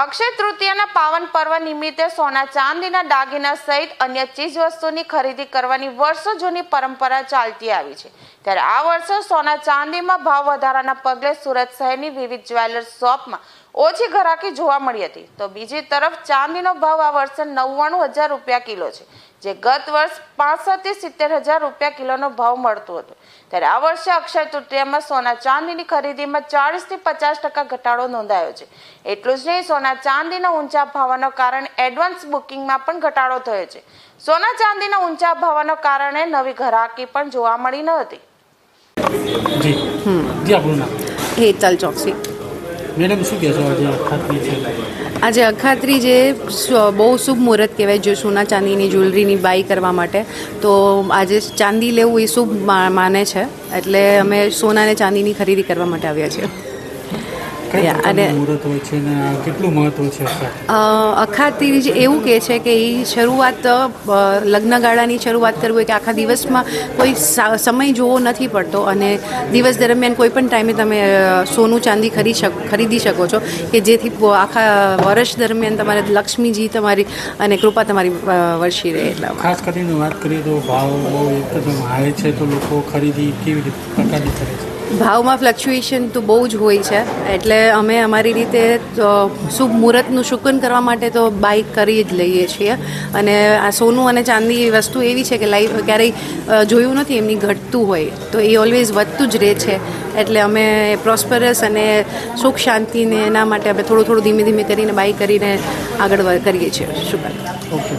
અક્ષય તૃતીયાના પાવન પર્વ નિમિત્તે સોના ચાંદીના દાગીના સહિત અન્ય ચીજ વસ્તુની ખરીદી કરવાની વર્ષો જૂની પરંપરા ચાલતી આવી છે. ત્યારે આ વર્ષે સોના ચાંદીમાં ભાવ વધારાના પગલે સુરત શહેરની વિવિધ જ્વેલર્સ શોપમાં ઓછી ઘરાકી જોવા મળી હતી. તો બીજી તરફ ચાંદીનો ભાવ આ વર્ષે નવ્વાણું હજાર રૂપિયા કિલો છે. જે ગત વર્ષ પાસઠથી સિત્તેર હજાર રૂપિયા કિલોનો ભાવ મળતો હતો. ત્યારે આ વર્ષે અક્ષય તૃતીયામાં સોના ચાંદીની ખરીદીમાં ચાળીસથી પચાસ ટકા ઘટાડો નોંધાયો છે. એટલું જ નહીં સોના ચાંદીના ઊંચા ભાવનો કારણે એડવાન્સ બુકિંગમાં પણ ઘટાડો થયો છે. સોના ચાંદીના ઊંચા ભાવનો કારણે નવી ઘરાકી પણ જોવા મળી ન હતી. જી. જી આપણું નામ? હેતલ ચોકસી. મેડમ, શું કહેશો આજે અખાત્રી છે? આજે અખાત્રી જે બહુ શુભ મુહૂર્ત કહેવાય જો સોના ચાંદીની જ્વેલરીની બાય કરવા માટે. તો આજે ચાંદી લેવું એ શુભ માને છે. એટલે અમે સોના અને ચાંદીની ખરીદી કરવા માટે આવ્યા છીએ. કઈ અને- મુહૂર્ત હોય છે ને? આ કેટલું મહત્વ છે અત્યારે? અ, એવું કહે છે કે એ શરૂઆત લગ્નગાળાની શરૂઆત કરવી હોય કે આખા દિવસમાં કોઈ સમય જોવો નથી પડતો અને દિવસ દરમિયાન કોઈ પણ ટાઈમે તમે સોનું ચાંદી ખરીદી શકો ખરીદી શકો છો કે જેથી આખા વર્ષ દરમિયાન તમારે લક્ષ્મીજી તમારી અને કૃપા તમારી વર્ષી રહે એટલા ખાસ કરીને વાત કરીએ તો ભાવ બહુ એકદમ હાઈ છે તો લોકો ખરીદી કેવી રીતે પ્રકારની કરે છે ભાવમાં ફ્લક્ચ્યુએશન તો બહુ જ હોય છે. એટલે અમે અમારી રીતે શુભ મુહૂર્તનું શુકન કરવા માટે તો બાઇક કરી જ લઈએ છીએ. અને આ સોનું અને ચાંદી વસ્તુ એવી છે કે લાઈફ ક્યારેય જોયું નથી એમની ઘટતું હોય. તો એ ઓલવેઝ વધતું જ રહે છે. એટલે અમે પ્રોસ્પરસ અને સુખ શાંતિને એના માટે અમે થોડું થોડું ધીમે ધીમે કરીને બાય કરીને આગળ કરીએ છીએ. શુકન ઓકે